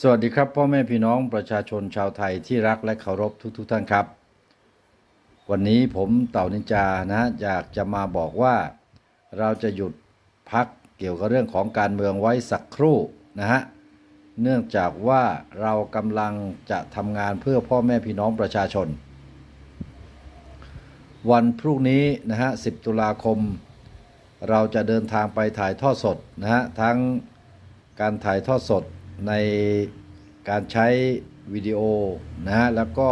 สวัสดีครับพ่อแม่พี่น้องประชาชนชาวไทยที่รักและเคารพทุกๆทท่านครับ วันนี้ผมเต่านินจานะอยากจะมาบอกว่าเราจะหยุดพักเกี่ยวกับเรื่องของการเมืองไว้สักครู่นะฮะเนื่องจากว่าเรากำลังจะทำงานเพื่อพ่อแม่พี่น้องประชาชน วันพรุ่งนี้นะฮะ 10 ตุลาคม เราจะเดินทางไปถ่ายทอดสดนะฮะทั้งการถ่ายทอดสด ในการใช้วิดีโอนะฮะแล้วก็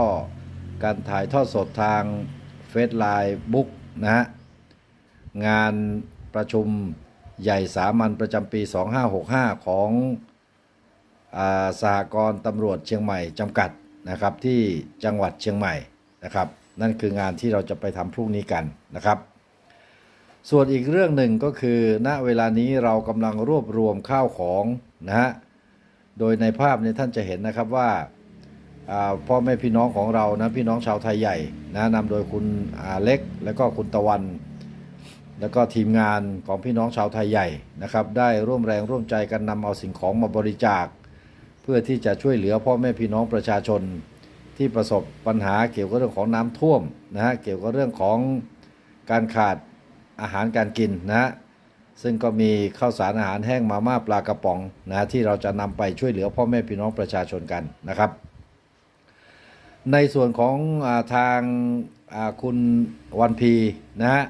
การถ่ายทอดสดทางเฟซไลน์บุ๊กนะฮะงานประชุมใหญ่สามัญประจำปี 2565 ของอาสหกรณ์ตำรวจเชียงใหม่จำกัดนะครับที่จังหวัดเชียงใหม่นะครับ นั่นคืองานที่เราจะไปทำพรุ่งนี้กันนะครับ ส่วนอีกเรื่องหนึ่งก็คือ ณเวลานี้เรากำลังรวบรวมข้าวของนะฮะ โดยในภาพเนี้ท่านจะเห็นนะครับว่าพ่อแม่พี่น้องของเรานะพี่น้องชาวไทยใหญ่นะนำโดยคุณอาเล็กแล้วก็คุณตะวัน แล้วก็ทีมงานของพี่น้องชาวไทยใหญ่นะครับ ได้ร่วมแรงร่วมใจกันนำเอาสิ่งของมาบริจาค เพื่อที่จะช่วยเหลือพ่อแม่พี่น้องประชาชน ที่ประสบปัญหาเกี่ยวกับเรื่องของน้ำท่วมนะฮะเกี่ยวกับเรื่องของการขาดอาหารการกินนะฮะ ซึ่งก็มีข้าวสารอาหารแห้งมาม่าปลากระป๋องนะที่เราจะนำไปช่วยเหลือพ่อแม่พี่น้องประชาชนกันนะครับ ในส่วนของอาทางาคุณวันพีนะฮะ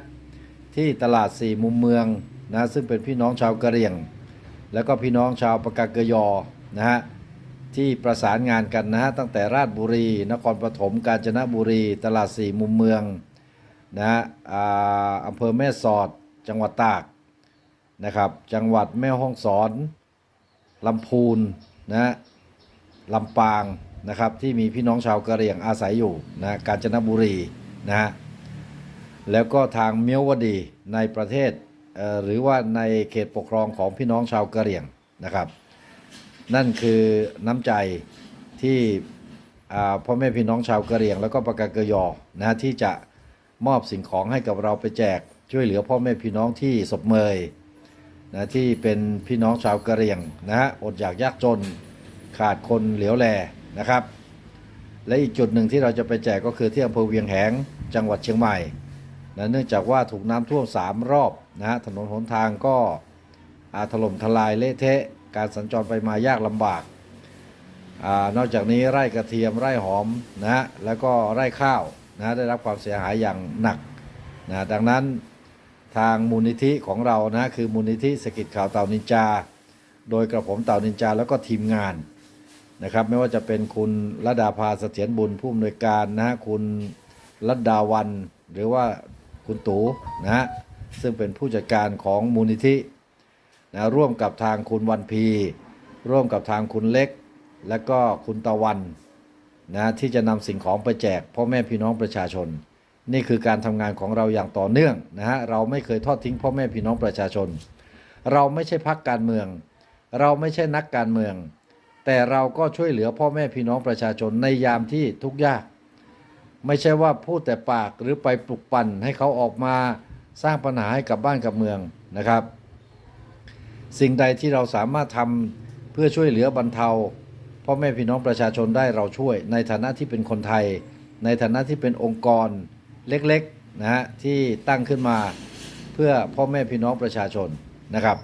ที่ตลาดสี่มุมเมืองนะซึ่งเป็นพี่น้องชาวกะเหรี่ยง แล้วก็พี่น้องชาวปากากเกยอนะฮะที่ประสานงานกันนะฮะตั้งแต่ราชบุรี นครปฐมกาญจนบุรี ตลาดสี่มุมเมืองนะฮะอำเภอแม่สอดจังหวัดตาก นะครับ จังหวัดแม่ฮ่องสอนลำพูนนะลำปางนะครับที่มีพี่น้องชาวกะเหรี่ยงอาศัยอยู่นะกาญจนบุรีนะฮะแล้วก็ทางเมียววดีในประเทศเหรือว่าในเขตปกครองของพี่น้องชาวกะเหรี่ยงนะครับ นั่นคือน้ำใจที่พ่อแม่พี่น้องชาวกะเหรี่ยง แล้วก็ปากากเกยอนะที่จะมอบสิ่งของให้กับเราไปแจกช่วยเหลือพ่อแม่พี่น้องที่ศพเมย นะที่เป็นพี่น้องชาวกะเหรี่ยงนะฮะอดอยากยากจนขาดคนเหลียวแลนะครับ และอีกจุดหนึ่งที่เราจะไปแจกก็คือที่อำเภอเวียงแหงจังหวัดเชียงใหม่นะเนื่องจากว่าถูกน้ำท่วมสามรอบนะฮะถนนหนทางก็อาถล่มทลายเละเทะ การสัญจรไปมายากลำบากอนอกจากนี้ไร่กระเทียมไร่หอมนะฮะแล้วก็ไร่ข้าวนะได้รับความเสียหายอย่างหนักนะดังนั้น ทางมูลนิธิของเรานะคือมูลนิธิสกิจข่าวเต่านินจา โดยกระผมเต่านินจาแล้วก็ทีมงานนะครับไม่ว่าจะเป็นคุณระดาภาเสถียรบุญผู้อำนวยการนะฮะคุณรัดดาวัน หรือว่าคุณตูนะฮะซึ่งเป็นผู้จัดการของมูลนิธินะร่วมกับทางคุณวันพี ร่วมกับทางคุณเล็ก และก็คุณตะวันนะที่จะนำสิ่งของไปแจกพ่อแม่พี่น้องประชาชน นี่คือการทำงานของเราอย่างต่อเนื่องนะฮะเราไม่เคยทอดทิ้งพ่อแม่พี่น้องประชาชน เราไม่ใช่พักการเมือง เราไม่ใช่นักการเมือง แต่เราก็ช่วยเหลือพ่อแม่พี่น้องประชาชนในยามที่ทุกข์ยาก ไม่ใช่ว่าพูดแต่ปากหรือไปปลุกปั่นให้เขาออกมาสร้างปัญหาให้กับบ้านกับเมืองนะครับ สิ่งใดที่เราสามารถทำเพื่อช่วยเหลือบรรเทาพ่อแม่พี่น้องประชาชนได้เราช่วยในฐานะที่เป็นคนไทย ในฐานะที่เป็นองค์กร เล็กๆนะฮะที่ตั้งขึ้นมาเพื่อพ่อแม่พี่น้องประชาชนนะครับ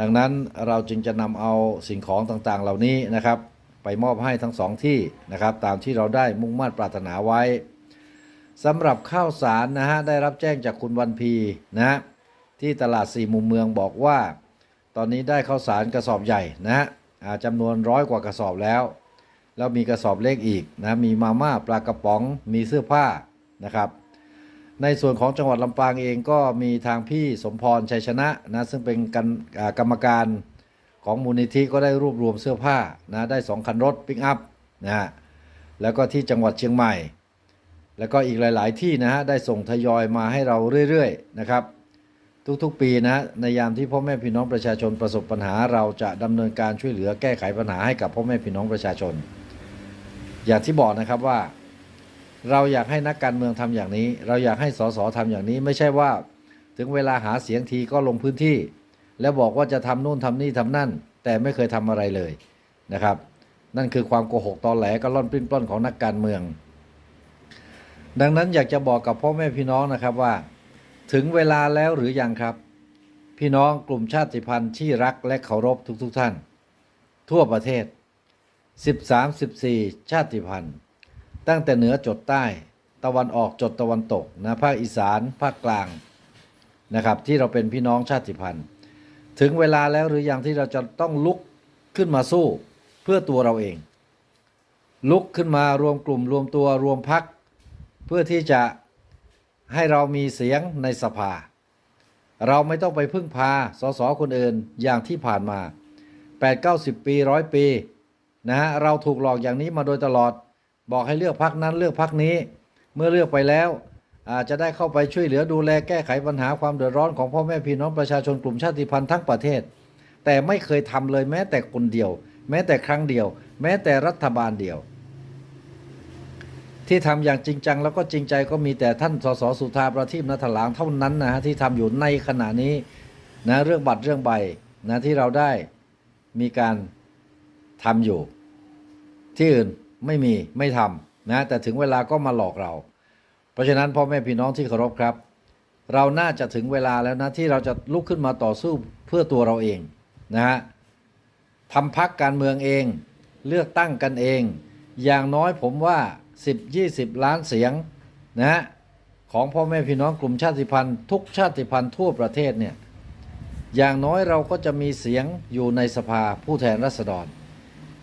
ดังนั้นเราจึงจะนำเอาสิ่งของต่างๆ เหล่านี้นะครับ ไปมอบให้ทั้งสองที่นะครับ ตามที่เราได้มุ่งมั่นปรารถนาไว้สำหรับข้าวสารนะฮะได้รับแจ้งจากคุณวันพีนะฮะที่ตลาดสี่มุมเมืองบอกว่า ตอนนี้ได้ข้าวสารกระสอบใหญ่นะฮะจำนวนร้อยกว่ากระสอบแล้ว แล้วมีกระสอบเล็กอีกนะมีมาม่าปลากระป๋องมีเสื้อผ้า นะครับ ในส่วนของจังหวัดลำปางเองก็มีทางพี่สมพรชัยชนะนะซึ่งเป็นกันกรรมการของมูลนิธิก็ได้รวบรวมเสื้อผ้านะได้สองคันรถปิกอัพนะฮะแล้วก็ที่จังหวัดเชียงใหม่ แล้วก็อีกหลาย ๆ ที่นะฮะได้ส่งทยอยมาให้เราเรื่อย ๆ นะครับ ทุก ๆ ปีนะในยามที่พ่อแม่พี่น้องประชาชนประสบปัญหาเราจะดำเนินการช่วยเหลือแก้ไขปัญหาให้กับพ่อแม่พี่น้องประชาชน อย่างที่บอกนะครับว่า เราอยากให้นักการเมืองทำอย่างนี้ เราอยากให้สสทำอย่างนี้ ไม่ใช่ว่า ถึงเวลาหาเสียงทีก็ลงพื้นที่ แล้วบอกว่าจะทำนู่นทำนี่ทำนั่น แต่ไม่เคยทำอะไรเลยนะครับ นั่นคือความโกหกตอแหลก็ล่อนปลิ้นปล้อนของนักการเมือง ดังนั้นอยากจะบอกกับพ่อแม่พี่น้องนะครับว่า ถึงเวลาแล้วหรือยังครับ พี่น้องกลุ่มชาติพันธุ์ที่รักและเคารพทุกๆทท่าน ทั่วประเทศ 13-14 ชาติพันธุ์ ตั้งแต่เหนือจดใต้ ตะวันออกจดตะวันตกนะภาคอีสานภาคกลางนะครับที่เราเป็นพี่น้องชาติพันธุ์ ถึงเวลาแล้วหรือยังที่เราจะต้องลุกขึ้นมาสู้เพื่อตัวเราเอง ลุกขึ้นมารวมกลุ่มรวมตัวรวมพัก เพื่อที่จะให้เรามีเสียงในสภา เราไม่ต้องไปพึ่งพาสสคนอื่นอย่างที่ผ่านมา 8 9 0 ปีร้อยปีนะฮะเราถูกหลอกอย่างนี้มาโดยตลอด บอกให้เลือกพักนั้นเลือกพักนี้ เมื่อเลือกไปแล้วอาจจะได้เข้าไปช่วยเหลือดูแลแก้ไขปัญหาความเดือดร้อนของพ่อแม่พี่น้องประชาชนกลุ่มชาติพันธุ์ทั้งประเทศ แต่ไม่เคยทำเลยแม้แต่คนเดียว แม้แต่ครั้งเดียว แม้แต่รัฐบาลเดียว ที่ทำอย่างจริงจังแล้วก็จริงใจก็มีแต่ท่านสสสุธาประทีปนัทหลางเท่านั้นนะฮะที่ทำอยู่ในขณะนี้นะเรื่องบัตรเรื่องใบนะที่เราได้มีการทำอยู่ ที่อื่น ไม่มีไม่ทำนะแต่ถึงเวลาก็มาหลอกเรา เพราะฉะนั้นพ่อแม่พี่น้องที่เคารพครับ เราน่าจะถึงเวลาแล้วนะที่เราจะลุกขึ้นมาต่อสู้เพื่อตัวเราเองนะฮะทำพักการเมืองเอง เลือกตั้งกันเอง อย่างน้อยผมว่า 10-20 ล้านเสียงนะฮะของพ่อแม่พี่น้องกลุ่มชาติพันธุ์ทุกชาติพันธุ์ทั่วประเทศเนี่ยอย่างน้อยเราก็จะมีเสียงอยู่ในสภาผู้แทนราษฎร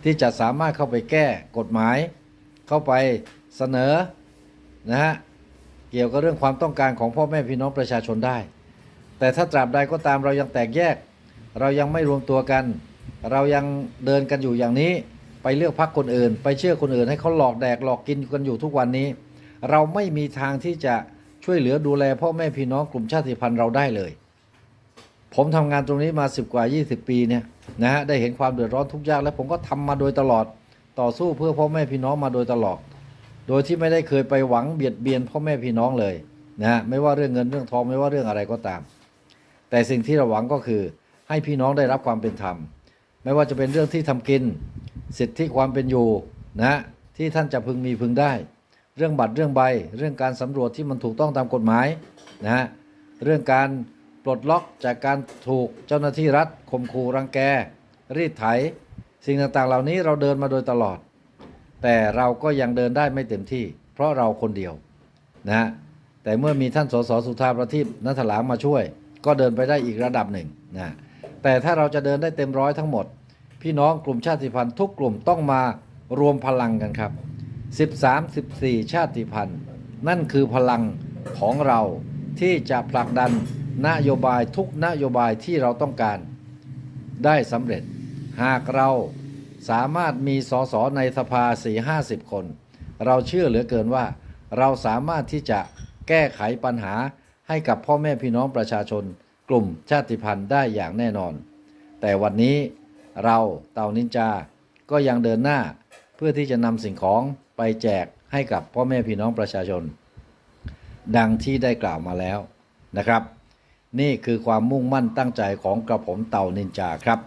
ที่จะสามารถเข้าไปแก้กฎหมาย เข้าไปเสนอนะฮะเกี่ยวกับเรื่องความต้องการของพ่อแม่พี่น้องประชาชนได้ แต่ถ้าตราบใดก็ตามเรายังแตกแยก เรายังไม่รวมตัวกัน เรายังเดินกันอยู่อย่างนี้ไปเลือกพักคนอื่น ไปเชื่อคนอื่นให้เขาหลอกแดกหลอกกินกันอยู่ทุกวันนี้ เราไม่มีทางที่จะช่วยเหลือดูแลพ่อแม่พี่น้องกลุ่มชาติพันธุ์เราได้เลย ผมทำงานตรงนี้มา 10 กว่า 20 ปีเนี่ยนะฮะได้เห็นความเดือดร้อนทุกยากและผมก็ทำมาโดยตลอดต่อสู้เพื่อพ่อแม่พี่น้องมาโดยตลอด โดยที่ไม่ได้เคยไปหวังเบียดเบียนพ่อแม่พี่น้องเลยนะฮะไม่ว่าเรื่องเงินเรื่องทองไม่ว่าเรื่องอะไรก็ตาม แต่สิ่งที่เราหวังก็คือให้พี่น้องได้รับความเป็นธรรม ไม่ว่าจะเป็นเรื่องที่ทำกิน สิทธิความเป็นอยู่นะที่ท่านจะพึงมีพึงได้ เรื่องบัตรเรื่องใบ เรื่องการสำรวจที่มันถูกต้องตามกฎหมายนะฮะเรื่องการ ปลดล็อกจากการถูกเจ้าหน้าที่รัฐข่มขู่รังแก รีดไถ สิ่งต่างๆ เหล่านี้เราเดินมาโดยตลอด แต่เราก็ยังเดินได้ไม่เต็มที่ เพราะเราคนเดียวนะฮะแต่เมื่อมีท่านสสสุธาประทีปนัทหลางมาช่วย ก็เดินไปได้อีกระดับหนึ่งนะแต่ถ้าเราจะเดินได้เต็มร้อยทั้งหมด พี่น้องกลุ่มชาติพันธุ์ทุกกลุ่มต้องมารวมพลังกันครับ 13 14 ชาติพันธุ์ นั่นคือพลังของเราที่จะผลักดัน นโยบายทุกนโยบายที่เราต้องการได้สำเร็จ หากเราสามารถมีสสในสภา 4-50 คน เราเชื่อเหลือเกินว่า เราสามารถที่จะแก้ไขปัญหาให้กับพ่อแม่พี่น้องประชาชน กลุ่มชาติพันธุ์ได้อย่างแน่นอน แต่วันนี้เราเต่านินจา ก็ยังเดินหน้าเพื่อที่จะนำสิ่งของไปแจกให้กับพ่อแม่พี่น้องประชาชน ดังที่ได้กล่าวมาแล้วนะครับ นี่คือความมุ่งมั่นตั้งใจของกระผมเต่านินจาครับ